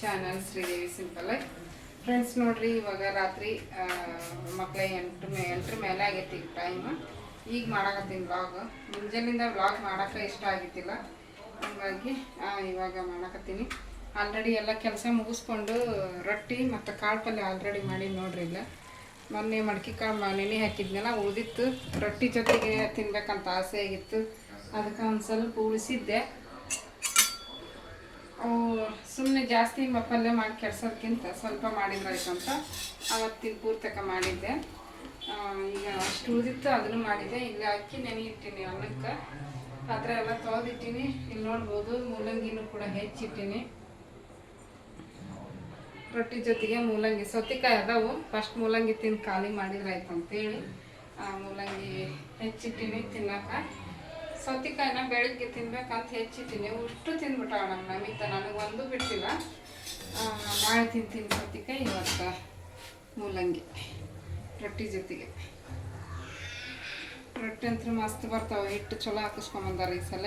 Channel Sridevi simple friends ನೋಡ್ರಿ, ಇವಾಗ ರಾತ್ರಿ ಮಕ್ಕಳ ಎಂಟು ಮೇ ಎಂಟ್ರ ಮೇಲೆ ಆಗೈತಿ ಈಗ ಟೈಮ್ ಈಗ ಮಾಡಕತ್ತೀನಿ ವ್ಲಾಗ್ ಮುಂಜಾನಿಂದ ವ್ಲಾಗ್ ಮಾಡೋಕೆ ಇಷ್ಟ ಆಗಿತ್ತಿಲ್ಲ ಹಂಗಾಗಿ ಇವಾಗ ಮಾಡಕತ್ತೀನಿ. ಆಲ್ರೆಡಿ ಎಲ್ಲ ಕೆಲಸ ಮುಗಿಸ್ಕೊಂಡು ರೊಟ್ಟಿ ಮತ್ತು ಕಾಳು ಪಲ್ಯ ಆಲ್ರೆಡಿ ಮಾಡಿ ನೋಡ್ರಿ ಇಲ್ಲ. ಮೊನ್ನೆ ಮಡ್ಕಿ ಕಾಳು ನೆನೆ ಹಾಕಿದ್ನಲ್ಲ, ಉಳಿದಿತ್ತು. ರೊಟ್ಟಿ ಜೊತೆಗೆ ತಿನ್ಬೇಕಂತ ಆಸೆ ಆಗಿತ್ತು. ಅದಕ್ಕೆ ಒಂದು ಸ್ವಲ್ಪ ಉಳಿಸಿದ್ದೆ. ಅವು ಸುಮ್ಮನೆ ಜಾಸ್ತಿ ಪಲ್ಯ ಮಾಡಿ ಕೆಡ್ಸೋದಕ್ಕಿಂತ ಸ್ವಲ್ಪ ಮಾಡಿದ್ರಾಯ್ತು ಅಂತ. ಅವತ್ತಿನ ಪೂರ್ತಕ ಮಾಡಿದ್ದೆ. ಈಗ ಅಷ್ಟು ಉಳಿದಿತ್ತು ಅದನ್ನು ಮಾಡಿದ್ದೆ ಈಗ ಅಕ್ಕಿ ನೆನೆ ಇಟ್ಟಿನಿ ಅನ್ನಕ್ಕೆ. ಥರ ಎಲ್ಲ ತೊಳೆದಿಟ್ಟಿನಿ. ಇಲ್ಲಿ ನೋಡ್ಬೋದು ಮೂಲಂಗಿನೂ ಕೂಡ ಹೆಚ್ಚಿಟ್ಟಿನಿ. ರೊಟ್ಟಿ ಜೊತೆಗೆ ಮೂಲಂಗಿ. ಸೌತೆಕಾಯಿ ಅದಾವು. ಫಸ್ಟ್ ಮೂಲಂಗಿ ತಿಂದು ಖಾಲಿ ಮಾಡಿದ್ರಾಯ್ತು ಅಂತೇಳಿ ಆ, ಮೂಲಂಗಿ ಹೆಚ್ಚಿಟ್ಟಿನಿ ತಿನ್ನಕ ಸೌತೆಕಾಯಿನ ಬೆಳಗ್ಗೆ ತಿನ್ಬೇಕಂತ ಹೆಚ್ಚಿದ್ದೀನಿ. ಅಷ್ಟು ತಿಂದ್ಬಿಟ್ಟಾಳ ನಮ್ಮ ನಮಿತ. ನನಗೆ ಒಂದು ಬಿಡ್ತಿಲ್ಲ ನಾಳೆ ತಿಂತೀನಿ ಸೌತೆಕಾಯಿ ಇವತ್ತು ಮೂಲಂಗಿ. ರೊಟ್ಟಿ ಜೊತೆಗೆ. ರೊಟ್ಟಿ ಅಂತೂ ಮಸ್ತ್ ಬರ್ತಾವೆ. ಹಿಟ್ಟು ಚಲೋ ಹಾಕಿಸ್ಕೊಂಬಂದಾರ ಈ ಸಲ.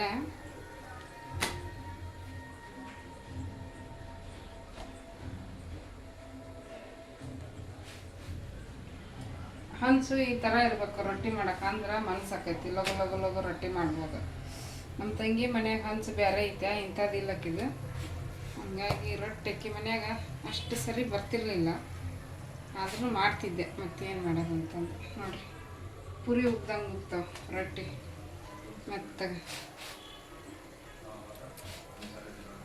ಹಂಚು ಈ ಥರ ಇರಬೇಕು, ರೊಟ್ಟಿ ಮಾಡಕ್ಕೆ ಅಂದ್ರೆ ಮನ್ಸು ಆಕೈತಿ. ಲಗು ಲಗು ಲಗು ರೊಟ್ಟಿ ಮಾಡ್ಬೋದು. ನಮ್ಮ ತಂಗಿ ಮನ್ಯಾಗ ಹಂಚು ಬೇರೆ ಐತೆ ಇಂಥದ್ದು ಇಲ್ಲಕ್ಕಿದು ಹಂಗಾಗಿ ರೊಟ್ಟಿ ಅಕ್ಕಿ ಮನ್ಯಾಗ ಅಷ್ಟು ಸರಿ ಬರ್ತಿರ್ಲಿಲ್ಲ. ಆದರೂ ಮಾಡ್ತಿದ್ದೆ, ಮತ್ತೇನು ಮಾಡೋದು ಅಂತಂದು. ನೋಡ್ರಿ, ಪುರಿ ಉಗ್ದಂಗೆ ಉಗ್ತಾವೆ ರೊಟ್ಟಿ. ಮತ್ತು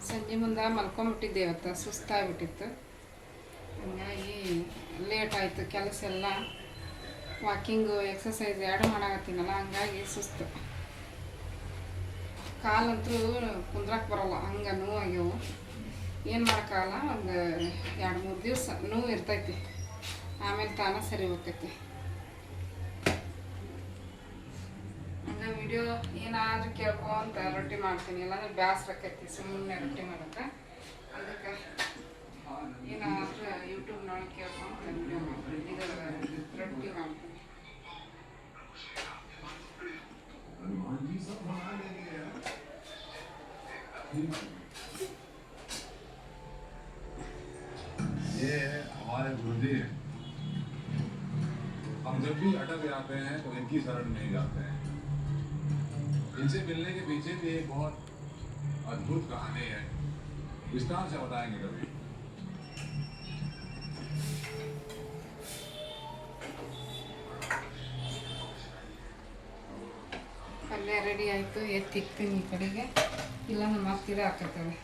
ಸಂಜೆ ಮುಂದೆ ಮಲ್ಕೊಂಬಿಟ್ಟಿದ್ದೆ ಇವತ್ತು, ಸುಸ್ತಾಗ್ಬಿಟ್ಟಿತ್ತು. ಹಂಗಾಗಿ ಲೇಟ್ ಆಯಿತು, ಕೆಲಸ ಎಲ್ಲ ವಾಕಿಂಗು ಎಕ್ಸಸೈಸ್ ಎರಡು ಮಾಡಾಕತ್ತೀನಲ್ಲ, ಹಂಗಾಗಿ ಸುಸ್ತು. ಕಾಲಂತೂ ಕುಂದ್ರಕ್ಕೆ ಬರಲ್ಲ, ಹಂಗೆ ನೋವಾಗ್ಯವು ಏನು ಮಾಡೋಕ್ಕಾಗಲ್ಲ, ಒಂದು ಎರಡು ಮೂರು ದಿವಸ ನೋವು ಇರ್ತೈತಿ. ಆಮೇಲೆ ತಾನ ಸರಿ ಹೋಗ್ತೈತಿ. ಹಂಗೆ ವಿಡಿಯೋ ಏನಾದರೂ ಕೇಳ್ಕೊಂತ ರೊಟ್ಟಿ ಮಾಡ್ತೀನಿ, ಇಲ್ಲಾಂದ್ರೆ ಬ್ಯಾಸ್ರ ಆಕೈತಿ ಸುಮ್ಮನೆ ರೊಟ್ಟಿ ಮಾಡೋಕೆ ಅದಕ್ಕೆ ಏನಾದರೂ ಯೂಟ್ಯೂಬ್ನೊಳಗೆ ಕೇಳ್ಕೊಂಡು ವಿಡಿಯೋ ಮಾಡ್ತೀನಿ. ये है हमारे गुरुदेव हम जब भी अटक जाते हैं तो इनकी शरण नहीं जाते हैं इनसे मिलने के पीछे भी एक बहुत अद्भुत कहानी है विस्तार से बताएंगे कभी ಪಲ್ಯ ರೆಡಿ ಆಯಿತು ಎತ್ತಿಕ್ತೀನಿ ಈ ಕಡೆಗೆ ಇಲ್ಲ ನಮ್ಮ ಹತ್ತಿರ ಹಾಕತ್ತವೆ.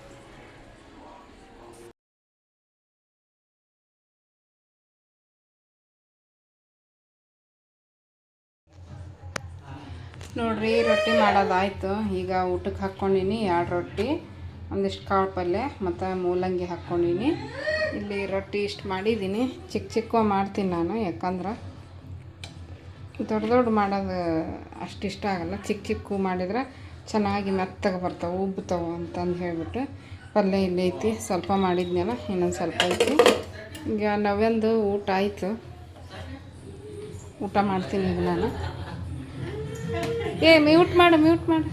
ನೋಡ್ರಿ, ರೊಟ್ಟಿ ಮಾಡೋದಾಯ್ತು ಈಗ ಊಟಕ್ಕೆ ಹಾಕ್ಕೊಂಡಿನಿ ಎರಡು ರೊಟ್ಟಿ, ಒಂದಿಷ್ಟು ಕಾಳು ಪಲ್ಯ ಮತ್ತು ಮೂಲಂಗಿ ಹಾಕ್ಕೊಂಡಿನಿ ಇಲ್ಲಿ ರೊಟ್ಟಿ ಇಷ್ಟು ಮಾಡಿದ್ದೀನಿ ಚಿಕ್ಕ ಚಿಕ್ಕ ಮಾಡ್ತೀನಿ ನಾನು, ಯಾಕಂದ್ರೆ ದೊಡ್ಡ ದೊಡ್ಡ ಮಾಡೋದು ಅಷ್ಟಿಷ್ಟ ಆಗಲ್ಲ. ಚಿಕ್ಕ ಚಿಕ್ಕ ಮಾಡಿದ್ರೆ ಚೆನ್ನಾಗಿ ಮೆತ್ತಗೆ ಬರ್ತಾವೆ, ಉಬ್ಬುತ್ತವೆ ಅಂತಂದು ಹೇಳಿಬಿಟ್ಟು ಪಲ್ಯ ಇಲ್ಲಿ ಐತಿ, ಸ್ವಲ್ಪ ಮಾಡಿದ್ನಲ್ಲ, ಇನ್ನೊಂದು ಸ್ವಲ್ಪ ಐತಿ. ಈಗ ನವ್ಯಂದು ಊಟ ಆಯಿತು. ಊಟ ಮಾಡ್ತೀನಿ ಈಗ ನಾನು. ಏ, ಮ್ಯೂಟ್ ಮಾಡು ಮ್ಯೂಟ್ ಮಾಡು.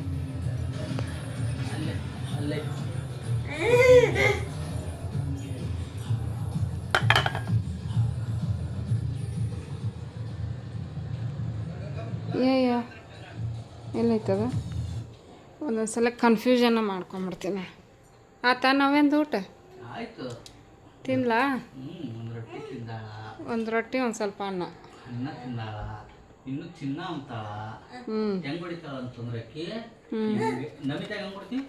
ಏಯ್ಯ ಎಲ್ಲೈತದ ಒಂದೊಂದು ಕನ್ಫ್ಯೂಷನ್ ಮಾಡ್ಕೊಂಡ್ಬಿಡ್ತೀನಿ. ಮಾಡ್ಕೊಂಬಿಡ್ತೀನಿ ಆತ ನಾವೇಂದು ಊಟ? ತಿನ್ಲಾ? ಒಂದು ರೊಟ್ಟಿ ಒಂದು ಸ್ವಲ್ಪ ಅನ್ನ. ಅನ್ನ ತಿಂದಾಳ. ಇನ್ನು ಚಿನ್ನ ಅಂತಾಳ ಹೆಂಗ್ ಹೊಡಿತಾಳ ಅಂತಂದ್ರೆ ಅಕ್ಕಿ ನಮಿತಾಗ ನಮಿತಾ ಹೆಂಗ್ ಹೊಡಿತಿ?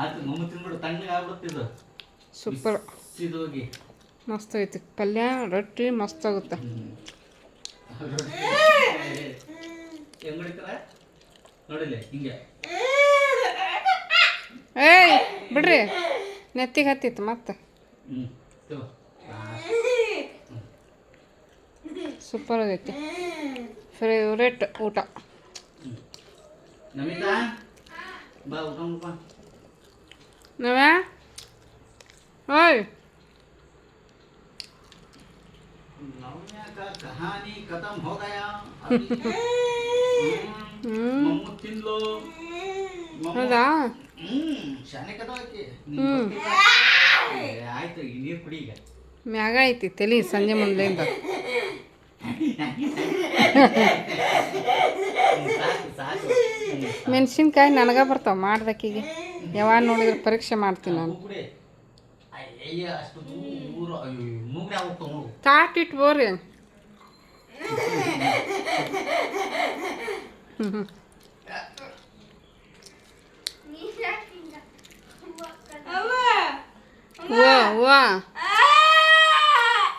ಆಯ್ತು ಮಮ್ಮ ತಿನ್ಬಿಡು. ತಣ್ಣಗೆ ಆಗ್ಬಿಡ್ತಿದ್ದು ಸೂಪರ್. ಸಿದೋಗಿ ಮಸ್ತ್ ಐತಿ. ಪಲ್ಯ ರೊಟ್ಟಿ ಮಸ್ತ್ ಆಗುತ್ತೆ. ಏಯ್ ಬಿಡ್ರಿ. ನೆತ್ತಿಗೆ ಹತ್ತಿತ್ತು ಮತ್ತೆ. ಸೂಪರ್ ಆಗೈತಿ. ಫೇವ್ರೇಟ್ ಊಟ. ನವ್ಯಾ? ಓಯ್. ಹೌದಾ? ಹ್ಮ್ ಶಾನೆ ಕದ ಆಕಿ ನೀನ್ ಹ್ಮ್. ಗೊತ್ತಿಲ್ಲ. ಏ, ಆಯ್ತು ಈಗ ನೀರು ಕುಡಿ ಈಗ. ಮ್ಯಾಗ ಐತಿ ತಲಿ ಸಂಜೆ ಮುಂದೆಯಿಂದ ಮೆಣಸಿನ್ಕಾಯಿ ನನಗ ಬರ್ತಾವ ಮಾಡ್ದಕ್ಕಿಗೆ. ಯಾವಾಗ ನೋಡಿದ್ರೆ ಪರೀಕ್ಷೆ ಮಾಡ್ತೀನಿ ನಾನು. ತಾಟ್ ಇಟ್ಟು ಬೋರಿ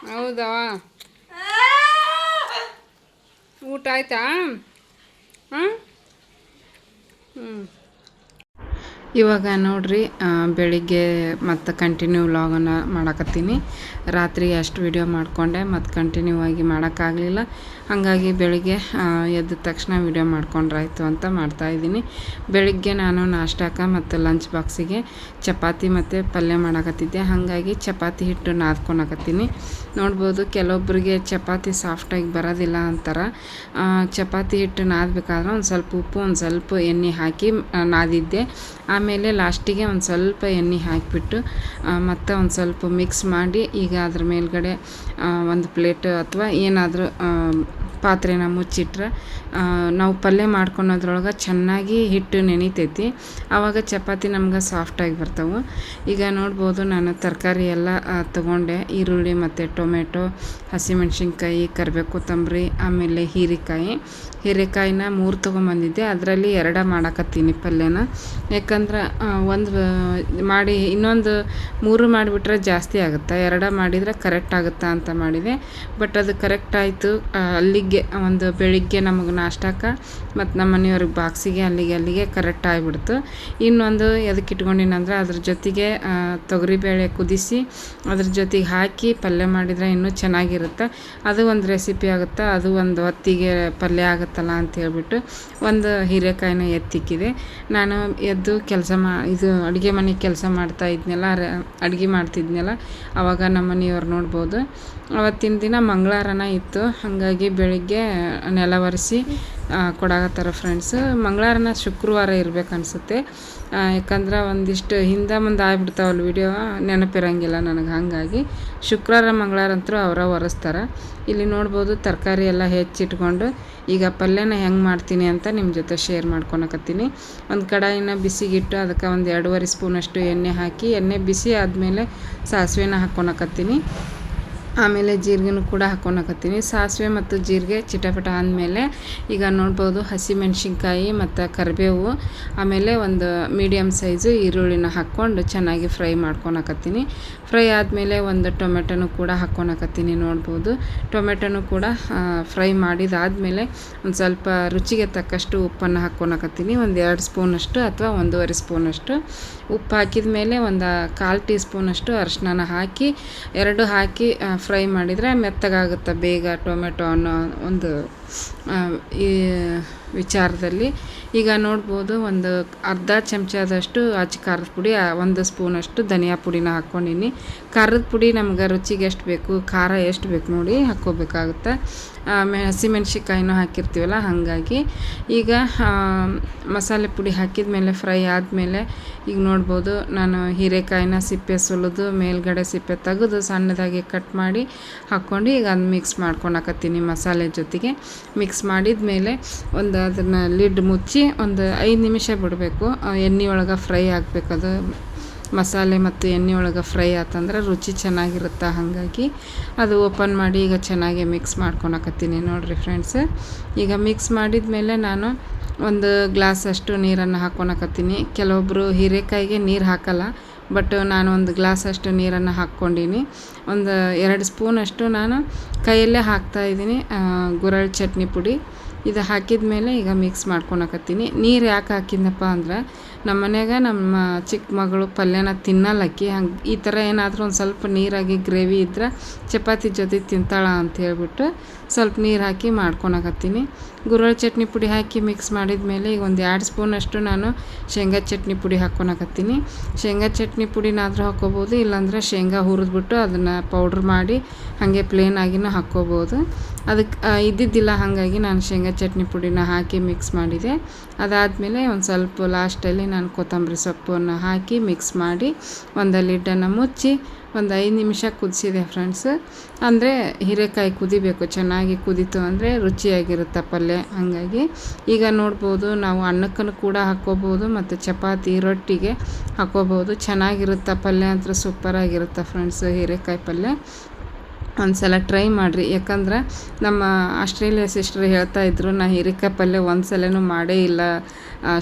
ಹೌದವ ಊಟ ಆಯ್ತಾ ಹಾಂ ಹ್ಞೂ ಇವಾಗ ನೋಡ್ರಿ ಬೆಳಿಗ್ಗೆ ಮತ್ತು ಕಂಟಿನ್ಯೂ ವ್ಲಾಗನ್ನು ಮಾಡಕತ್ತೀನಿ. ರಾತ್ರಿ ಅಷ್ಟು ವಿಡಿಯೋ ಮಾಡಿಕೊಂಡೆ, ಮತ್ತು ಕಂಟಿನ್ಯೂ ಆಗಿ ಮಾಡೋಕ್ಕಾಗಲಿಲ್ಲ. ಹಾಗಾಗಿ ಬೆಳಿಗ್ಗೆ ಎದ್ದ ತಕ್ಷಣ ವಿಡಿಯೋ ಮಾಡ್ಕೊಂಡ್ರಾಯ್ತು ಅಂತ ಮಾಡ್ತಾಯಿದ್ದೀನಿ ಬೆಳಿಗ್ಗೆ ನಾನು ನಾಷ್ಟಕ್ಕೆ ಮತ್ತು ಲಂಚ್ ಬಾಕ್ಸಿಗೆ ಚಪಾತಿ ಮತ್ತು ಪಲ್ಯ ಮಾಡಕತ್ತಿದ್ದೆ. ಹಾಗಾಗಿ ಚಪಾತಿ ಹಿಟ್ಟು ನಾದ್ಕೊಳಕತ್ತೀನಿ ನೋಡ್ಬೋದು ಕೆಲವೊಬ್ಬರಿಗೆ ಚಪಾತಿ ಸಾಫ್ಟಾಗಿ ಬರೋದಿಲ್ಲ ಅಂತಾರೆ. ಚಪಾತಿ ಹಿಟ್ಟು ನಾದಬೇಕಾದ್ರೆ ಒಂದು ಸ್ವಲ್ಪ ಉಪ್ಪು, ಒಂದು ಸ್ವಲ್ಪ ಎಣ್ಣೆ ಹಾಕಿ ನಾದಿದ್ದೆ. ಆಮೇಲೆ ಲಾಸ್ಟಿಗೆ ಒಂದು ಸ್ವಲ್ಪ ಎಣ್ಣೆ ಹಾಕಿಬಿಟ್ಟು ಮತ್ತು ಒಂದು ಸ್ವಲ್ಪ ಮಿಕ್ಸ್ ಮಾಡಿ ಈಗ ಅದ್ರ ಮೇಲ್ಗಡೆ ಒಂದು ಪ್ಲೇಟ್ ಅಥವಾ ಏನಾದರೂ ಪಾತ್ರೆನ ಮುಚ್ಚಿಟ್ರೆ ನಾವು ಪಲ್ಯ ಮಾಡ್ಕೊಳೋದ್ರೊಳಗೆ ಚೆನ್ನಾಗಿ ಹಿಟ್ಟು ನೆನಿತೈತಿ. ಆವಾಗ ಚಪಾತಿ ನಮ್ಗೆ ಸಾಫ್ಟಾಗಿ ಬರ್ತವೆ. ಈಗ ನೋಡ್ಬೋದು ನಾನು ತರಕಾರಿ ಎಲ್ಲ ತಗೊಂಡೆ. ಈರುಳ್ಳಿ ಮತ್ತು ಟೊಮೆಟೊ, ಹಸಿಮೆಣ್ಸಿನ್ಕಾಯಿ ಕರಿಬೇವು ಕೊತ್ತಂಬರಿ ಆಮೇಲೆ ಹೀರೆಕಾಯಿ. ಹೀರೆಕಾಯಿನ ಮೂರು ತೊಗೊಂಬಂದಿದ್ದೆ. ಅದರಲ್ಲಿ ಎರಡ ಮಾಡಕತ್ತೀನಿ ಪಲ್ಯನ. ಯಾಕಂದ್ರೆ ಒಂದು ಮಾಡಿ, ಇನ್ನೊಂದು ಮೂರು ಮಾಡಿಬಿಟ್ರೆ ಜಾಸ್ತಿ ಆಗುತ್ತೆ? ಎರಡ ಮಾಡಿದರೆ ಕರೆಕ್ಟ್ ಆಗುತ್ತಾ ಅಂತ ಮಾಡಿದೆ. ಬಟ್ ಅದು ಕರೆಕ್ಟ್ ಆಯಿತು. ಅಲ್ಲಿಗೆ ಒಂದು ಬೆಳಿಗ್ಗೆ ನಮಗೆ ನಾಷ್ಟಕ್ಕೆ ಮತ್ತು ನಮ್ಮ ಮನೆಯವ್ರಿಗೆ ಬಾಕ್ಸಿಗೆ, ಅಲ್ಲಿಗೆ ಅಲ್ಲಿಗೆ ಕರೆಕ್ಟ್ ಆಗಿಬಿಡ್ತು. ಇನ್ನೊಂದು ಎದಕ್ಕೆ ಇಟ್ಕೊಂಡಿನಂದ್ರೆ ಅದ್ರ ಜೊತೆಗೆ ತೊಗರಿ ತೊಗರಿಬೇಳೆ ಕುದಿಸಿ, ಅದ್ರ ಜೊತೆಗೆ ಹಾಕಿ ಪಲ್ಯ ಮಾಡಿದರೆ ಇನ್ನೂ ಚೆನ್ನಾಗಿರುತ್ತೆ. ಅದು ಒಂದು ರೆಸಿಪಿ ಆಗುತ್ತೆ, ಅದು ಒಂದು ಹೊತ್ತಿಗೆ ಪಲ್ಯ ಆಗುತ್ತಲ್ಲ ಅಂತ ಹೇಳ್ಬಿಟ್ಟು ಒಂದು ಹೀರೆಕಾಯಿನ ಎತ್ತಿಕ್ಕಿದೆ. ನಾನು ಎದ್ದು ಕೆಲಸ ಮಾ, ಇದು ಅಡುಗೆ ಮನೆ ಕೆಲಸ ಮಾಡ್ತಾ ಇದ್ನಲ್ಲ ಅಡುಗೆ ಮಾಡ್ತಿದ್ನಲ್ಲ ಆವಾಗ ನಮ್ಮ ಮನೆಯವ್ರು ನೋಡ್ಬೋದು. ಅವತ್ತಿನ ದಿನ ಮಂಗಳಾರನ ಇತ್ತು. ಹಾಗಾಗಿ ಬೆಳಿಗ್ಗೆ ನೆಲ ಒರೆಸಿ ಕೊಡಾಕತ್ತಾರ ಫ್ರೆಂಡ್ಸ್ ಮಂಗಳಾರನ ಶುಕ್ರವಾರ ಇರ್ಬೇಕು ಅನಿಸುತ್ತೆ. ಯಾಕಂದ್ರೆ ಒಂದಿಷ್ಟು ಹಿಂದೆ ಮುಂದೆ ಆಗ್ಬಿಡ್ತಾವಲ್ಲ ವಿಡಿಯೋ ನೆನಪಿರಂಗಿಲ್ಲ ನನಗೆ. ಹಾಗಾಗಿ ಶುಕ್ರವಾರ ಮಂಗಳವಾರ ಅಂತೂ ಅವರ ಒರೆಸ್ತಾರೆ. ಇಲ್ಲಿ ನೋಡ್ಬೋದು ತರಕಾರಿ ಎಲ್ಲ ಹೆಚ್ಚಿಟ್ಕೊಂಡು, ಈಗ ಪಲ್ಯನ ಹೆಂಗೆ ಮಾಡ್ತೀನಿ ಅಂತ ನಿಮ್ಮ ಜೊತೆ ಶೇರ್ ಮಾಡ್ಕೊಳಕತ್ತೀನಿ ಒಂದು ಕಡಾಯಿನ ಬಿಸಿಗಿಟ್ಟು, ಅದಕ್ಕೆ ಒಂದು ಎರಡೂವರೆ ಸ್ಪೂನಷ್ಟು ಎಣ್ಣೆ ಹಾಕಿ, ಎಣ್ಣೆ ಬಿಸಿ ಆದಮೇಲೆ ಸಾಸಿವೆನ ಹಾಕ್ಕೊಳಕತ್ತೀನಿ ಆಮೇಲೆ ಜೀರಿಗೆನೂ ಕೂಡ ಹಾಕ್ಕೊಳಕತ್ತೀನಿ ಸಾಸಿವೆ ಮತ್ತು ಜೀರಿಗೆ ಚಿಟಪಟ ಅಂದಮೇಲೆ ಈಗ ನೋಡ್ಬೋದು ಹಸಿಮೆಣ್ಸಿನ್ಕಾಯಿ ಮತ್ತು ಕರಿಬೇವು, ಆಮೇಲೆ ಒಂದು ಮೀಡಿಯಮ್ ಸೈಜು ಈರುಳ್ಳಿನ ಹಾಕ್ಕೊಂಡು ಚೆನ್ನಾಗಿ ಫ್ರೈ ಮಾಡ್ಕೊಳಕತ್ತೀನಿ ಫ್ರೈ ಆದಮೇಲೆ ಒಂದು ಟೊಮೆಟೊನು ಕೂಡ ಹಾಕ್ಕೊಳಕತ್ತೀನಿ ನೋಡ್ಬೋದು. ಟೊಮೆಟೊನೂ ಕೂಡ ಫ್ರೈ ಮಾಡಿದಾದಮೇಲೆ ಒಂದು ಸ್ವಲ್ಪ ರುಚಿಗೆ ತಕ್ಕಷ್ಟು ಉಪ್ಪನ್ನು ಹಾಕ್ಕೊಳಕತ್ತೀನಿ ಒಂದು ಎರಡು ಸ್ಪೂನಷ್ಟು ಅಥವಾ ಒಂದೂವರೆ ಸ್ಪೂನಷ್ಟು ಉಪ್ಪು ಹಾಕಿದ ಮೇಲೆ ಒಂದು ಕಾಲು ಟೀ ಸ್ಪೂನಷ್ಟು ಅರಶಿನ ಹಾಕಿ, ಎರಡು ಹಾಕಿ ಫ್ರೈ ಮಾಡಿದರೆ ಮೆತ್ತಗಾಗುತ್ತೆ ಬೇಗ ಟೊಮೆಟೊ ಅನ್ನೋ ಒಂದು ಈ ವಿಚಾರದಲ್ಲಿ. ಈಗ ನೋಡ್ಬೋದು, ಒಂದು ಅರ್ಧ ಚಮಚದಷ್ಟು ಅಚ್ಚು ಖಾರದ ಪುಡಿ ಒಂದು ಸ್ಪೂನಷ್ಟು ಧನಿಯಾ ಪುಡಿನ ಹಾಕ್ಕೊಂಡಿನಿ. ಖಾರದ ಪುಡಿ ನಮ್ಗೆ ರುಚಿಗೆ ಎಷ್ಟು ಬೇಕು, ಖಾರ ಎಷ್ಟು ಬೇಕು ನೋಡಿ ಹಾಕ್ಕೋಬೇಕಾಗುತ್ತೆ. ಆಮೇಲೆ ಹಸಿಮೆಣ್ಸಿಕಾಯಿನೂ ಹಾಕಿರ್ತೀವಲ್ಲ, ಹಾಗಾಗಿ. ಈಗ ಮಸಾಲೆ ಪುಡಿ ಹಾಕಿದ ಮೇಲೆ ಫ್ರೈ ಆದಮೇಲೆ, ಈಗ ನೋಡ್ಬೋದು, ನಾನು ಹೀರೆಕಾಯಿನ ಸಿಪ್ಪೆ ಸುಲಿದು, ಮೇಲ್ಗಡೆ ಸಿಪ್ಪೆ ತೆಗೆದು, ಸಣ್ಣದಾಗಿ ಕಟ್ ಮಾಡಿ ಹಾಕ್ಕೊಂಡು ಈಗ ಅದು ಮಿಕ್ಸ್ ಮಾಡ್ಕೊಳಕತ್ತೀನಿ ಮಸಾಲೆ ಜೊತೆಗೆ. ಮಿಕ್ಸ್ ಮಾಡಿದ ಮೇಲೆ ಒಂದು ಅದನ್ನು ಲಿಡ್ ಮುಚ್ಚಿ ಒಂದು ಐದು ನಿಮಿಷ ಬಿಡಬೇಕು. ಎಣ್ಣೆ ಒಳಗೆ ಫ್ರೈ ಆಗಬೇಕದು ಮಸಾಲೆ ಮತ್ತು ಎಣ್ಣೆ ಒಳಗೆ ಫ್ರೈ ಆತಂದ್ರೆ ರುಚಿ ಚೆನ್ನಾಗಿರುತ್ತೆ ಹಾಗಾಗಿ ಅದು ಓಪನ್ ಮಾಡಿ ಈಗ ಚೆನ್ನಾಗಿ ಮಿಕ್ಸ್ ಮಾಡ್ಕೊಳಕತ್ತೀನಿ ನೋಡಿರಿ ಫ್ರೆಂಡ್ಸ್ ಈಗ ಮಿಕ್ಸ್ ಮಾಡಿದ ಮೇಲೆ ನಾನು ಒಂದು ಗ್ಲಾಸ್ ಅಷ್ಟು ನೀರನ್ನು ಹಾಕ್ಕೊಳಕತ್ತೀನಿ ಕೆಲವೊಬ್ಬರು ಹೀರೆಕಾಯಿಗೆ ನೀರು ಹಾಕಲ್ಲ ಬಟ್ ನಾನು ಒಂದು ಗ್ಲಾಸ್ ಅಷ್ಟು ನೀರನ್ನು ಹಾಕ್ಕೊಂಡೀನಿ. ಒಂದು ಎರಡು ಸ್ಪೂನಷ್ಟು ನಾನು ಕೈಯಲ್ಲೇ ಹಾಕ್ತಾಯಿದ್ದೀನಿ ಗುರಳ್ ಚಟ್ನಿ ಪುಡಿ. ಇದು ಹಾಕಿದ ಮೇಲೆ ಈಗ ಮಿಕ್ಸ್ ಮಾಡ್ಕೊಳಕತ್ತೀನಿ. ನೀರು ಯಾಕೆ ಹಾಕಿದ್ನಪ್ಪ ಅಂದ್ರೆ ನಮ್ಮ ಮನ್ಯಾಗ ನಮ್ಮ ಚಿಕ್ಕ ಮಗಳು ಪಲ್ಯನ ತಿನ್ನಲ್ಲಕ್ಕಿ ಹಂಗೆ ಈ ಥರ ಏನಾದರೂ ಒಂದು ಸ್ವಲ್ಪ ನೀರಾಗಿ ಗ್ರೇವಿ ಇದ್ರೆ ಚಪಾತಿ ಜೊತೆ ತಿಂತಾಳ ಅಂತ ಹೇಳ್ಬಿಟ್ಟು ಸ್ವಲ್ಪ ನೀರು ಹಾಕಿ ಮಾಡ್ಕೊಳಕತ್ತೀನಿ. ಗುರಳ್ ಚಟ್ನಿ ಪುಡಿ ಹಾಕಿ ಮಿಕ್ಸ್ ಮಾಡಿದ ಮೇಲೆ ಈಗ ಒಂದು ಎರಡು ಸ್ಪೂನಷ್ಟು ನಾನು ಶೇಂಗಾ ಚಟ್ನಿ ಪುಡಿ ಹಾಕ್ಕೊಳಕತ್ತೀನಿ ಶೇಂಗಾ ಚಟ್ನಿ ಪುಡಿನಾದರೂ ಹಾಕ್ಕೋಬೋದು ಇಲ್ಲಾಂದ್ರೆ ಶೇಂಗಾ ಹುರಿದ್ಬಿಟ್ಟು ಅದನ್ನು ಪೌಡ್ರ್ ಮಾಡಿ ಹಾಗೆ ಪ್ಲೇನ್ ಆಗಿನೂ ಹಾಕ್ಕೋಬೋದು ಅದಕ್ಕೆ ಇದ್ದಿದ್ದಿಲ್ಲ, ಹಾಗಾಗಿ ನಾನು ಶೇಂಗಾ ಚಟ್ನಿ ಪುಡಿನ ಹಾಕಿ ಮಿಕ್ಸ್ ಮಾಡಿದೆ. ಅದಾದಮೇಲೆ ಒಂದು ಸ್ವಲ್ಪ ಲಾಸ್ಟಲ್ಲಿ ನಾನು ಕೊತ್ತಂಬರಿ ಸೊಪ್ಪನ್ನು ಹಾಕಿ ಮಿಕ್ಸ್ ಮಾಡಿ ಒಂದು ಲಿಡ್ಡನ್ನು ಮುಚ್ಚಿ ಒಂದು ಐದು ನಿಮಿಷ ಕುದಿಸಿದೆ ಫ್ರೆಂಡ್ಸ್ ಅಂದರೆ ಹೀರೆಕಾಯಿ ಕುದಿಬೇಕು, ಚೆನ್ನಾಗಿ ಕುದೀತು ಅಂದರೆ ರುಚಿಯಾಗಿರುತ್ತೆ ಪಲ್ಯ, ಹಾಗಾಗಿ. ಈಗ ನೋಡ್ಬೋದು, ನಾವು ಅನ್ನಕ್ಕನ್ನು ಕೂಡ ಹಾಕ್ಕೋಬೋದು, ಮತ್ತು ಚಪಾತಿ, ರೊಟ್ಟಿಗೆ ಹಾಕ್ಕೋಬೋದು. ಚೆನ್ನಾಗಿರುತ್ತೆ ಪಲ್ಯ ಅಂತ ಸೂಪರಾಗಿರುತ್ತೆ ಫ್ರೆಂಡ್ಸ್ ಹೀರೆಕಾಯಿ ಪಲ್ಯ. ಒಂದು ಸಲ ಟ್ರೈ ಮಾಡಿರಿ. ಯಾಕಂದ್ರೆ ನಮ್ಮ ಆಸ್ಟ್ರೇಲಿಯಾ ಸಿಸ್ಟರ್ ಹೇಳ್ತಾ ಇದ್ರು, ನಾ ಹಿರಿಕ ಪಲ್ಯ ಒಂದು ಮಾಡೇ ಇಲ್ಲ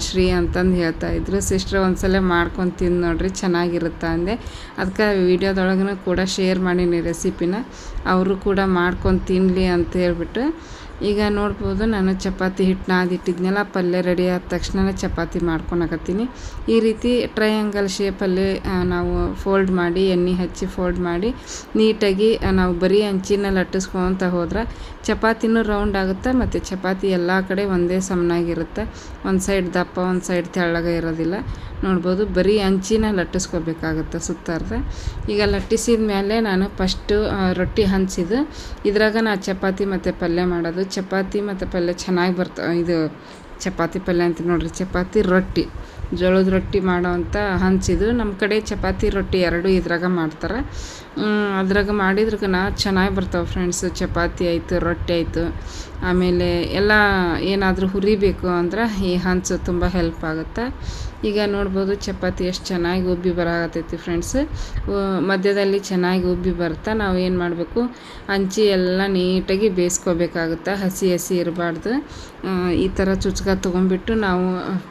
ಶ್ರೀ ಅಂತಂದು ಹೇಳ್ತಾ ಇದ್ರು. ಸಿಸ್ಟ್ರ್ ಒಂದು ಸಲ ಮಾಡ್ಕೊಂಡು ತಿಂದು ನೋಡಿರಿ, ಚೆನ್ನಾಗಿರುತ್ತೆ ಅಂದೆ. ಅದಕ್ಕೆ ವಿಡಿಯೋದೊಳಗೂ ಕೂಡ ಶೇರ್ ಮಾಡೀನಿ ರೆಸಿಪಿನ. ಅವರು ಕೂಡ ಮಾಡ್ಕೊಂಡು ತಿನ್ನಲಿ ಅಂತ ಹೇಳ್ಬಿಟ್ಟು ಈಗ ನೋಡ್ಬೋದು ನಾನು ಚಪಾತಿ ಹಿಟ್ಟು ನಾದಿಟ್ಟಿದ್ನಲ್ಲ ಪಲ್ಯ ರೆಡಿ ಆದ ತಕ್ಷಣ ಚಪಾತಿ ಮಾಡ್ಕೊಳಕತ್ತೀನಿ ಈ ರೀತಿ ಟ್ರಯಾಂಗಲ್ ಶೇಪಲ್ಲಿ ನಾವು ಫೋಲ್ಡ್ ಮಾಡಿ, ಎಣ್ಣೆ ಹಚ್ಚಿ ಫೋಲ್ಡ್ ಮಾಡಿ, ನೀಟಾಗಿ ನಾವು ಬರೀ ಹಂಚಿನ ಲಟ್ಟಿಸ್ಕೊತ ಹೋದ್ರೆ ಚಪಾತಿನೂ ರೌಂಡ್ ಆಗುತ್ತೆ, ಮತ್ತು ಚಪಾತಿ ಎಲ್ಲ ಕಡೆ ಒಂದೇ ಸಮನಾಗಿರುತ್ತೆ. ಒಂದು ಸೈಡ್ ದಪ್ಪ, ಒಂದು ಸೈಡ್ ತೆಳ್ಳಗೆ ಇರೋದಿಲ್ಲ. ನೋಡ್ಬೋದು. ಬರೀ ಹಂಚಿನ ಲಟ್ಟಿಸ್ಕೋಬೇಕಾಗುತ್ತೆ ಸುತ್ತಾರ್ದೆ. ಈಗ ಲಟ್ಟಿಸಿದ ಮೇಲೆ ನಾನು ಫಸ್ಟು ರೊಟ್ಟಿ ಹಂಚಿದ್ದು. ಇದ್ರಾಗ ನಾ ಚಪಾತಿ ಮತ್ತು ಪಲ್ಯ ಮಾಡೋದು. ಚಪಾತಿ ಮತ್ತು ಪಲ್ಯ ಚೆನ್ನಾಗಿ ಬರ್ತಾ, ಇದು ಚಪಾತಿ ಪಲ್ಯ ಅಂತ ನೋಡ್ರಿ, ಚಪಾತಿ ರೊಟ್ಟಿ. ಜೋಳದ ರೊಟ್ಟಿ ಮಾಡೋವಂಥ ಹಂಚಿದು ನಮ್ಮ ಕಡೆ ಚಪಾತಿ ರೊಟ್ಟಿ ಎರಡು ಇದ್ರಾಗ ಮಾಡ್ತಾರೆ. ಅದ್ರಾಗ ಮಾಡಿದ್ರಗನ ಚೆನ್ನಾಗಿ ಬರ್ತಾವೆ ಫ್ರೆಂಡ್ಸ್ ಚಪಾತಿ ಆಯಿತು, ರೊಟ್ಟಿ ಆಯಿತು. ಆಮೇಲೆ ಎಲ್ಲ ಏನಾದರೂ ಹುರಿಬೇಕು ಅಂದ್ರೆ ಈ ಹಂಚು ತುಂಬ ಹೆಲ್ಪ್ ಆಗುತ್ತೆ. ಈಗ ನೋಡ್ಬೋದು ಚಪಾತಿ ಎಷ್ಟು ಚೆನ್ನಾಗಿ ಉಬ್ಬಿ ಬರಾಕತ್ತೈತಿ ಫ್ರೆಂಡ್ಸ್ ಮಧ್ಯದಲ್ಲಿ ಚೆನ್ನಾಗಿ ಉಬ್ಬಿ ಬರ್ತಾ ನಾವು ಏನು ಮಾಡಬೇಕು? ಹಂಚಿ ಎಲ್ಲ ನೀಟಾಗಿ ಬೇಯಿಸ್ಕೋಬೇಕಾಗುತ್ತೆ, ಹಸಿ ಹಸಿ ಇರಬಾರ್ದು. ಈ ಥರ ಚುಚ್ಕ ತೊಗೊಂಬಿಟ್ಟು ನಾವು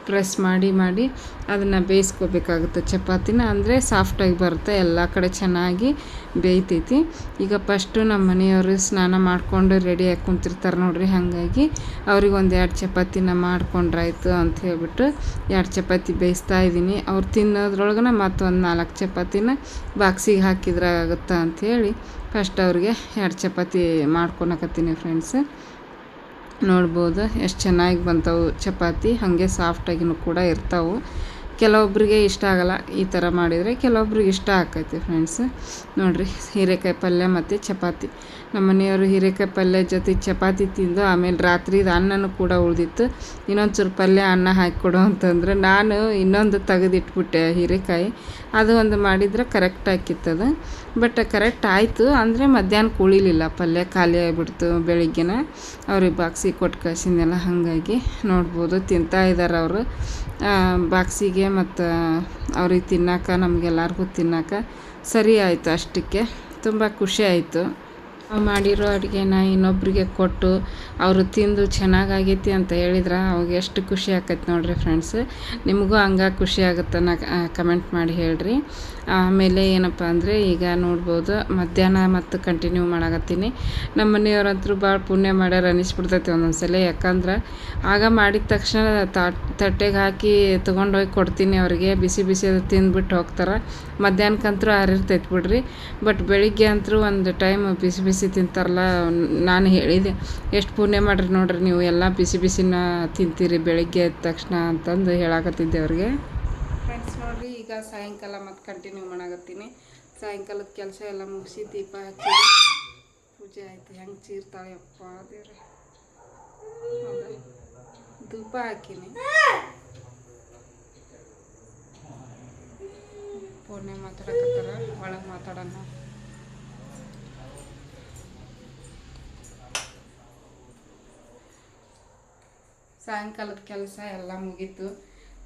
ಪ್ರೆಸ್ ಮಾಡಿ ಮಾಡಿ ಅದನ್ನು ಬೇಯಿಸ್ಕೋಬೇಕಾಗುತ್ತೆ. ಚಪಾತಿನ ಅಂದರೆ ಸಾಫ್ಟಾಗಿ ಬರುತ್ತೆ, ಎಲ್ಲ ಕಡೆ ಚೆನ್ನಾಗಿ ಬೇಯ್ತೈತಿ. ಈಗ ಫಸ್ಟು ನಮ್ಮ ಮನೆಯವರು ಸ್ನಾನ ಮಾಡಿಕೊಂಡು ರೆಡಿಯಾಗಿ ಕುಂತಿರ್ತಾರೆ ನೋಡಿರಿ, ಹಾಗಾಗಿ ಅವ್ರಿಗೆ ಒಂದು ಎರಡು ಚಪಾತಿನ ಮಾಡ್ಕೊಂಡ್ರಾಯ್ತು ಅಂತ ಹೇಳ್ಬಿಟ್ಟು ಎರಡು ಚಪಾತಿ ಬೇಯಿಸ್ತಾ ಇದ್ದೀನಿ. ಅವ್ರು ತಿನ್ನೋದ್ರೊಳಗನ ಮತ್ತೊಂದು ನಾಲ್ಕು ಚಪಾತಿನ ಬಾಕ್ಸಿಗೆ ಹಾಕಿದ್ರಾಗುತ್ತೆ ಅಂಥೇಳಿ ಫಸ್ಟ್ ಅವ್ರಿಗೆ ಎರಡು ಚಪಾತಿ ಮಾಡ್ಕೊಳಕತ್ತೀನಿ ಫ್ರೆಂಡ್ಸ್ ನೋಡ್ಬೋದು. ಎಷ್ಟು ಚೆನ್ನಾಗಿ ಬಂತವು ಚಪಾತಿ. ಹಾಗೆ ಸಾಫ್ಟಾಗಿನೂ ಕೂಡ ಇರ್ತಾವೆ. ಕೆಲವೊಬ್ಬರಿಗೆ ಇಷ್ಟ ಆಗಲ್ಲ ಈ ಥರ ಮಾಡಿದರೆ, ಕೆಲವೊಬ್ರಿಗೆ ಇಷ್ಟ ಆಕೈತಿ ಫ್ರೆಂಡ್ಸ್ ನೋಡಿರಿ, ಹೀರೆಕಾಯಿ ಪಲ್ಯ ಮತ್ತು ಚಪಾತಿ. ನಮ್ಮ ಮನೆಯವರು ಹೀರೆಕಾಯಿ ಪಲ್ಯ ಜೊತೆ ಚಪಾತಿ ತಿಂದು, ಆಮೇಲೆ ರಾತ್ರಿದು ಅನ್ನನೂ ಕೂಡ ಉಳಿದಿತ್ತು. ಇನ್ನೊಂದು ಚೂರು ಪಲ್ಯ ಅನ್ನ ಹಾಕಿಕೊಡು ಅಂತಂದ್ರೆ ನಾನು ಇನ್ನೊಂದು ತೆಗೆದಿಟ್ಬಿಟ್ಟೆ ಹೀರೆಕಾಯಿ. ಅದು ಒಂದು ಮಾಡಿದ್ರೆ ಕರೆಕ್ಟ್ ಆಕಿತ್ತದು ಬಟ್ ಕರೆಕ್ಟ್ ಆಯಿತು. ಅಂದರೆ ಮಧ್ಯಾಹ್ನ ಉಳಿಲಿಲ್ಲ ಪಲ್ಯ ಖಾಲಿ ಆಗಿಬಿಡ್ತು ಬೆಳಿಗ್ಗೆನ. ಅವ್ರಿಗೆ ಬಾಕ್ಸಿಗೆ ಕೊಟ್ಟು ಕಳ್ಸಿದ್ನೆಲ್ಲ, ಹಾಗಾಗಿ ನೋಡ್ಬೋದು. ತಿಂತಾ ಇದ್ದಾರೆ ಅವರು. ಬಾಕ್ಸಿಗೆ ಮತ್ತು ಅವ್ರಿಗೆ ತಿನ್ನಾಕ, ನಮಗೆಲ್ಲರಿಗೂ ತಿನ್ನಾಕ ಸರಿ ಆಯಿತು ಅಷ್ಟಕ್ಕೆ. ತುಂಬ ಖುಷಿ ಆಯಿತು. ಮಾಡಿರೋ ಅಡುಗೆನ ಇನ್ನೊಬ್ರಿಗೆ ಕೊಟ್ಟು ಅವರು ತಿಂದು ಚೆನ್ನಾಗಾಗೈತಿ ಅಂತ ಹೇಳಿದ್ರೆ ಅವಾಗ ಎಷ್ಟು ಖುಷಿ ಆಕೈತೆ ನೋಡಿರಿ ಫ್ರೆಂಡ್ಸ್ ನಿಮಗೂ ಹಂಗೆ ಖುಷಿ ಆಗುತ್ತೆ ನಾ ಕಮೆಂಟ್ ಮಾಡಿ ಹೇಳ್ರಿ. ಆಮೇಲೆ ಏನಪ್ಪ ಅಂದರೆ ಈಗ ನೋಡ್ಬೋದು ಮಧ್ಯಾಹ್ನ ಮತ್ತು ಕಂಟಿನ್ಯೂ ಮಾಡಾಕತ್ತೀನಿ. ನಮ್ಮ ಮನೆಯವ್ರಂತೂ ಭಾಳ ಪುಣ್ಯ ಮಾಡ್ಯಾರ ಅನಿಸ್ಬಿಡ್ತೈತಿ ಒಂದೊಂದು ಸಲ ಯಾಕಂದ್ರೆ ಆಗ ಮಾಡಿದ ತಕ್ಷಣ ತಟ್ಟೆಗೆ ಹಾಕಿ ತೊಗೊಂಡೋಗಿ ಕೊಡ್ತೀನಿ ಅವರಿಗೆ. ಬಿಸಿ ಬಿಸಿ ಅದು ತಿಂದ್ಬಿಟ್ಟು ಹೋಗ್ತಾರೆ. ಮಧ್ಯಾಹ್ನಕ್ಕಂತೂ ಆರಿರ್ತೈತೆ ಬಿಡ್ರಿ. ಬಟ್ ಬೆಳಿಗ್ಗೆ ಅಂತೂ ಒಂದು ಟೈಮ್ ಬಿಸಿ ಬಿಸಿ ತಿಂತಾರಲ್ಲ, ನಾನು ಹೇಳಿದೆ, ಎಷ್ಟು ಪುಣ್ಯ ಮಾಡಿರಿ ನೋಡ್ರಿ ನೀವು ಎಲ್ಲ ಬಿಸಿ ಬಿಸಿನ ತಿಂತೀರಿ ಬೆಳಗ್ಗೆ ಎದ್ದ ತಕ್ಷಣ ಅಂತಂದು ಹೇಳಾಕತ್ತಿದ್ದೆ ಅವ್ರಿಗೆ. ಫ್ರೆಂಡ್ಸ್ ನೋಡಿರಿ, ಈಗ ಸಾಯಂಕಾಲ ಮತ್ತು ಕಂಟಿನ್ಯೂ ಮಾಡಾಕತ್ತೀನಿ. ಸಾಯಂಕಾಲದ ಕೆಲಸ ಎಲ್ಲ ಮುಗಿಸಿ ದೀಪ ಹಚ್ಚಿ ಪೂಜೆ ಆಯಿತು, ಹೆಂಗೆ ಚೀರ್ತಾಳೆ ಅಪ್ಪ ದೇವ್ರೆ ಧೂಪ ಹಾಕಿನಿ. ಪೂರ್ಣೆ ಮಾತಾಡಕತ್ತಾರ, ಒಳಗೆ ಮಾತಾಡೋಣ. ಸಾಯಂಕಾಲದ ಕೆಲಸ ಎಲ್ಲ ಮುಗೀತು.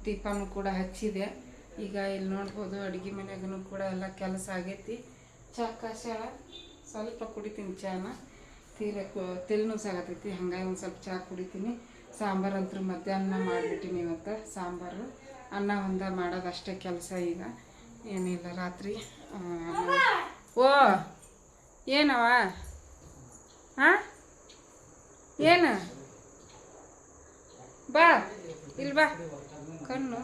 ದೀಪನೂ ಕೂಡ ಹಚ್ಚಿದೆ. ಈಗ ಇಲ್ಲಿ ನೋಡ್ಬೋದು ಅಡುಗೆ ಮನೆಗೂ ಕೂಡ ಎಲ್ಲ ಕೆಲಸ ಆಗೈತಿ. ಚಹಾ ಕಾಸಾಳ ಸ್ವಲ್ಪ ಕುಡಿತೀನಿ ಚಹಾನ ತೀರ ಕು ತೆಲ್ನುಸಾಗತೈತಿ ಹಂಗಾಗಿ ಒಂದು ಸ್ವಲ್ಪ ಚಹಾ ಕುಡಿತೀನಿ. ಸಾಂಬಾರು ಅಂತೂ ಮಧ್ಯಾಹ್ನ ಮಾಡಿಬಿಟ್ಟಿನಿ ಇವತ್ತು ಸಾಂಬಾರು. ಅನ್ನ ಒಂದ ಮಾಡೋದಷ್ಟೇ ಕೆಲಸ ಈಗ. ಏನಿಲ್ಲ, ರಾತ್ರಿ ಓ ಏನವ ಹಾಂ ಏನು? ಬಾ, ಇಲ್ಲಿ ಬಾ. ಕಣ್ಣು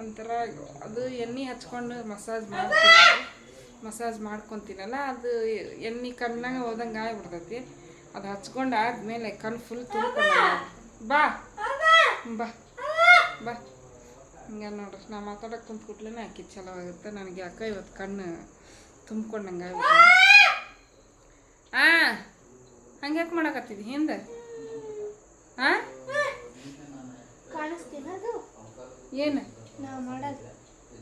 ಒಂಥರ ಅದು ಎಣ್ಣೆ ಹಚ್ಕೊಂಡು ಮಸಾಜ್ ಮಾಡ್ತೀನಿ. ಮಸಾಜ್ ಮಾಡ್ಕೊತೀನಲ್ಲ, ಅದು ಎಣ್ಣೆ ಕಣ್ಣಾಗ ಹೋದಂಗೆ ಆಗ್ಬಿಡ್ತೈತಿ. ಅದು ಹಚ್ಕೊಂಡು ಆದ್ಮೇಲೆ ಕಣ್ಣು ಫುಲ್ ತುಂಬ ಬಾ. ಬಾ. ಬಾ. ಹಿಂಗೆ ನೋಡ್ರಿ, ನಾ ಮಾತಾಡೋಕೆ ಕುಂತ ಕೂಡ್ಲೇ ಆಕಿ ಚಲೋ ಆಗುತ್ತೆ. ನನಗೆ ಯಾಕೆ ಇವತ್ತು ಕಣ್ಣು ತುಂಬ್ಕೊಂಡಂಗೆ ಆಗ್ಬಿಟ್ಟು ಹಾಂ ಹಂಗೆ ಯಾಕೆ ಮಾಡಕತ್ತಿದ್ದಿ ಹಿಂದೆ? ಹಾಂ ಕಾಣಿಸ್ತೀನ ಅದು ಏನು? ನಾವು ಮಾಡೋದು.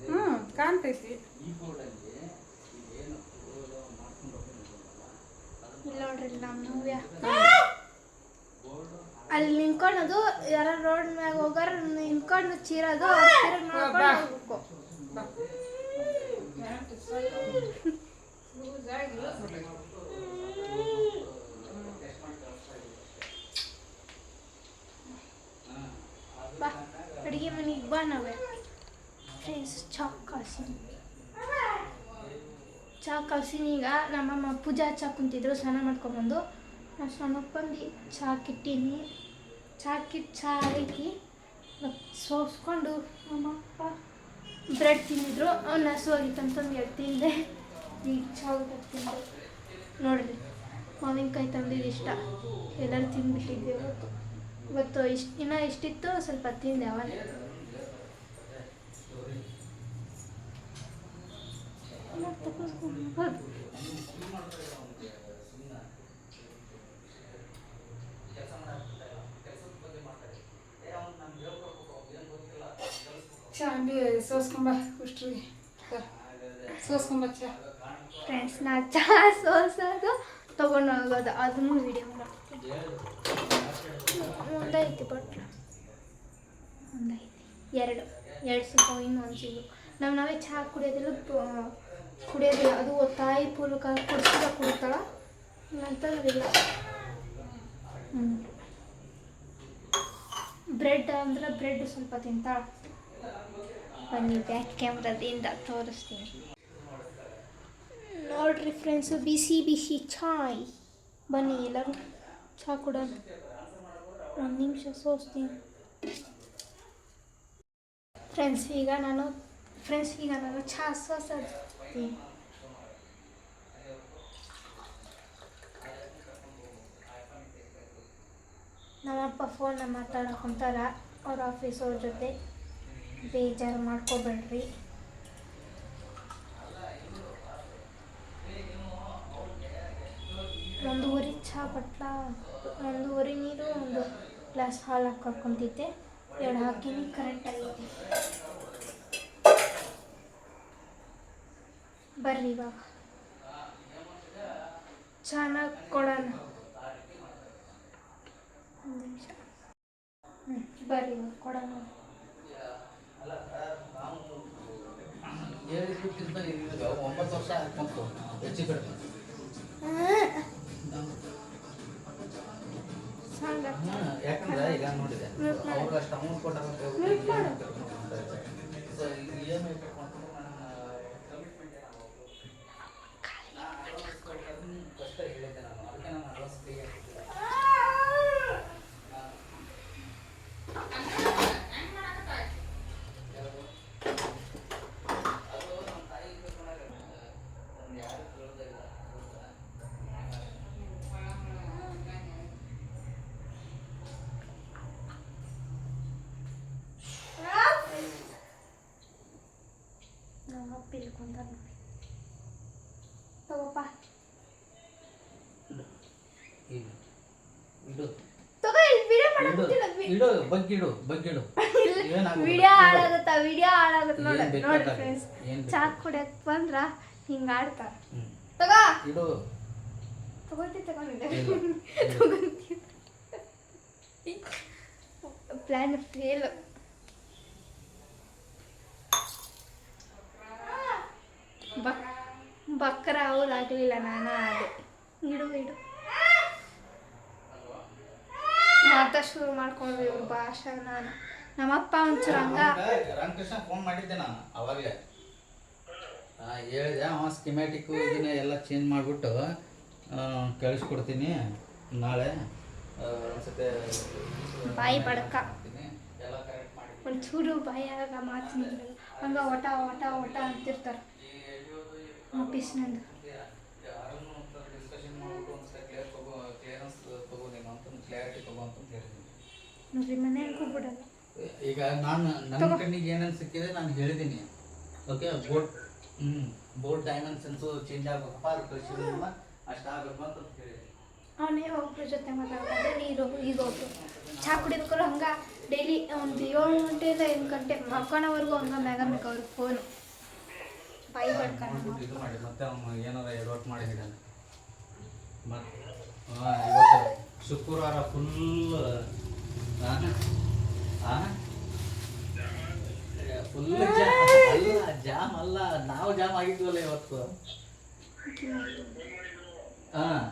ಹ್ಞೂ ಕಾಣ್ತೈತಿ. ಇಲ್ಲಿ ನೋಡ್ರಿ ನಮ್ಮ ನವ್ಯ ಅಲ್ಲಿ ನಿಂತ್ಕೊಳೋದು ಯಾರ ರೋಡ್ ಮ್ಯಾಗ ಹೋಗಾರ ನಿಂತ್ಕೊಂಡು ಚೀರೋದು ನೋಡ್ಕೊಂಡು ಹೋಗ್ಬೇಕು ಬಾ ಬಾ ಅಡುಗೆ ಮನೆಗೆ ಬಾ ನಾವೇ ಫ್ರೆಂಡ್ಸ್ ಚಾ ಕಳ್ಸೀನಿ ಚಾ ಕಳ್ಸೀನಿ ಈಗ ನಮ್ಮಮ್ಮ ಪೂಜಾ ಚಾ ಕುಂತಿದ್ರು, ಸ್ನಾನ ಮಾಡ್ಕೊಂಬಂದು ನಾ ಸ್ನಾನಕ್ಕೆ ಬಂದು ಚಾ ಕಿಟ್ಟೀನಿ. ಚಾ ಕಿಟ್ಟು, ಚಾ ಹಾಕಿ ಸೋಸ್ಕೊಂಡು ನಮ್ಮಪ್ಪ ಬ್ರೆಡ್ ತಿಂದಿದ್ರು. ಅವ್ನು ಹಸು ಅಂತಂದು ಎರಡು ತಿಂದೆ. ಈಗ ಚಾ ಊಟ ತಿಂದೆ. ನೋಡಿರಿ, ಮಾವಿನಕಾಯಿ ತಂದಿದ್ದು ಇಷ್ಟ. ಎಲ್ಲರೂ ತಿಂದ್ಬಿಟ್ಟಿದ್ದೆ ಇವತ್ತು. ಇವತ್ತು ಇಷ್ಟು, ಇನ್ನೂ ಇಷ್ಟಿತ್ತು, ಸ್ವಲ್ಪ ತಿಂದೆ ಅವನೇ. ಚಾ ಅಂಬಿ ಸೋಸ್ಕೊಂಬ ಕುಷ್ಟ್ರಿಗೆ ಸೋಸ್ಕೊಂಬ ಚಾ ಫ್ರೆಂಡ್ಸ್ ನಾ ಚಾ ಸೋಸೋದು, ತೊಗೊಂಡು ಹೋಗೋದು. ಅದನ್ನು ವಿಡಿಯೋ ಮಾಡ್ತೀನಿ ಒಂದೈತಿ ಬಟ್ ಒಂದೈತಿ ಎರಡು. ಎರಡು ಸ್ವಲ್ಪ ಇನ್ನೂ ಒಂದು ಸಿಗು. ನಾವು ನಾವೇ ಚಹಾ ಕುಡಿಯೋದಿಲ್ಲ ಕುಡಿಯೋದಿಲ್ಲ ಅದು ತಾಯಿ ಪೂರ್ವಕ ಕುಡಿಸಿದ ಕುಡಿತಾಳ ನಂತರದಿಲ್ಲ ಬ್ರೆಡ್ ಅಂದ್ರೆ ಬ್ರೆಡ್ ಸ್ವಲ್ಪ ತಿಂತಾಳ ಬನ್ನಿ ಬ್ಯಾಕ್ ಕ್ಯಾಮ್ರಾದಿಂದ ತೋರಿಸ್ತೀನಿ. ನೋಡ್ರಿ ಫ್ರೆಂಡ್ಸು ಬಿಸಿ ಬಿಸಿ ಚಾಯ್. ಬನ್ನಿ ಎಲ್ಲರೂ ಚಹಾ ಕೊಡೋಣ. ಒಂದು ನಿಮಿಷ ಸೋಸ್ತೀನಿ. ಫ್ರೆಂಡ್ಸ್ ಈಗ ನಾನು ಫ್ರೆಂಡ್ಸ್ ಈಗ ನಾನು ಚಹಾ ಸೋಸ್ತೀನಿ ನಮ್ಮಪ್ಪ ಫೋನ್ನ ಮಾತಾಡಕ್ಕೆ ಕುಂತಾರ ಅವ್ರ ಆಫೀಸ್ ಅವ್ರ ಜೊತೆ ಬೇಜಾರು ಮಾಡ್ಕೋಬೇಡ್ರಿ. ಒಂದೂವರೆ ಚಹಾ ಬಟ್ಲ ಒಂದೂವರೆ ನೀರು, ಒಂದು ಗ್ಲಾಸ್ ಹಾಲು ಹಾಕಿ ಎರಡು ಹಾಕಿನಿ ಕರೆಂಟ್ ಆಗೈತಿ ಬರ್ರಿ ಇವಾಗ. ಚೆನ್ನಾಗಿ ಕೊಡೋಣ. ಒಂದು ನಿಮಿಷ. ಹ್ಞೂ ಬರ್ರಿ ಇವಾಗ ಕೊಡೋಣ. ಒಂಬತ್ತು ವರ್ಷ ಹಾಕೊಂತು ಹೆಚ್ಚು ಕಡಿಮೆ ಯಾಕಂದ್ರೆ ಈಗ ನೋಡಿದೆ. ಅವ್ರು ಅಷ್ಟು ಅಮೌಂಟ್ ಕೊಟ್ಟಾರ ಅಂತ ಹೇಳ್ಬಿಟ್ಟು Mute ಮಾಡು. EMI ಕಟ್ಕೊಂಡ್ಬಿಡ್ತಾರೆ. So, ಈ EMI ಕಟ್ಕೊಂಡ್ರು ನನ್ನ commitment ಏನಾಗೋದು? ನಾನು advance ಕೊಟ್ಟದ್ದನ್ನ first ಹೇಳಿದ್ದೆ ನಾನು. ಅದಕ್ಕೆ ನಾನು advance free ಆಗಿದ್ದೆ. ಅದು ನಮ್ಮ ತಾಯಿ ಕರ್ಕೊಂಡಾಗ, ನಮ್ಗೆ ಯಾರು ಕೇಳೋದೇ ಇಲ್ಲ. ನಮ್ಮ ಅಪ್ಪ ಇಲ್ಲಿ ಕುಂತಾರ ನೋಡಿ ತಗೋಪ್ಪ ಇಡು ತಗೋ ಇಲ್ಲಿ ವಿಡಿಯೋ ಇಡು ಮಾಡಕ್ಕಿಲ್ಲ ಇಡು ಬಗ್ಗಿಡು ಬಗ್ಗಿಡು. ವಿಡಿಯೋ. ಹಾಳಾಗುತ್ತ ವಿಡಿಯೋ ಹಾಳಾಗುತ್ತೆ ನೋಡಿ ನೋಡಿ ಫ್ರೆಂಡ್ಸ್ ಚಾಕ್. ಚಾ ಕುಡಿಯಕ್ ಬಂದ್ರ ಹಿಂಗ ಆಡ್ತಾರ. ತಗೋ. ಇಡು. ತಗೋತಿ ತಗೊಂಡಿದ್ದೆ ಇಲ್ಲ. Plan fail. ಬಕ್ರ ಹೌದಾಗ್ಲಿಲ್ಲ ನಾನು ಅದೇ. ಇಡು ಇಡು. ಮಾತಾ ಶುರು ಮಾಡ್ಕೊಂಡ್ವಿ ಇವ್ರ ಭಾಷೆ ನಾನು. ನಮ್ಮಪ್ಪ ಒಂಚೂರು ಹಂಗ ರಾಮಕೃಷ್ಣ- ಫೋನ್ ಮಾಡಿದ್ದೆ ನಾನು ಅವಾಗಲೇ. ಹೇಳಿದೆ ಅವ ಸ್ಕಿಮ್ಯಾಟಿಕ್ ಇದನ್ನ ಎಲ್ಲ ಚೇಂಜ್ ಮಾಡಿಬಿಟ್ಟು ಕಳಿಸ್ಕೊಡ್ತೀನಿ ನಾಳೆ ಒಂದ್ಸತಿ ಬಾಯಿ ಬಡಕ. ಒಂಚೂರು ಬಾಯಿ ಆಗ ಮಾತಿನ ಹಂಗೆ ಒಟ ಒಟ ಒಟ ಅಂತಿರ್ತಾರೆ. ಆಫೀಸ್ನಂದು ನೋಡ್ರಿ ಮನೆಗೂ ಬಿಡಲ್ಲ ಈಗ ನಾನು ನನ್ನ ಕಣ್ಣಿಗೆ ಏನೇನು ಸಿಕ್ಕಿದೆ ನಾನು ಹೇಳಿದ್ದೀನಿ ಓಕೆ ಬೋಟ್ ಹ್ಞೂ ಬೋಟ್ ಡೈಮೆನ್ಷನ್ಸು ಚೇಂಜ್ ಆಗಬೇಕಪ್ಪ ಅದು ಕಳಿಸಿದ ಅಷ್ಟು ಆಗಬೇಕು ಅಂತ ಹೇಳಿದ್ದೀನಿ ಅವನೇ ಒಬ್ರ ಜೊತೆ ಮಾತಾಡ್ಕೊಂಡ್ರೆ ನೀರು ಈಗ ಹೋಗ್ರು ಚಹಾ ಕುಡಿಬೇಕಾದ್ರೆ ಹಂಗೆ ಡೈಲಿ ಒಂದು ಏಳು ಗಂಟೆಯಿಂದ ಎಂಟು ಗಂಟೆ ಮಕ್ಕಳವರೆಗೂ ಹಂಗೆ ಮ್ಯಾಗ ಮ್ಯಾಗ ಅವ್ರಿಗೆ ಫೋನು ಬಾಯಿ ಮಾಡ್ಬಿಟ್ಟು ಇದು ಮಾಡಿ ಮತ್ತೆ ಅವನು ಏನಾರ ಎಡವಟ್ ಮಾಡಿದ್ದಾನೆ ಮತ್ತೆ ಇವತ್ತು ಶುಕ್ರವಾರ ಫುಲ್ ಫುಲ್ ಜಾಮ್ ಅಲ್ಲ ಜಾಮ್ ಅಲ್ಲ ನಾವು ಜಾಮ್ ಆಗಿದ್ವಲ್ಲ ಇವತ್ತು. ಹಾಂ.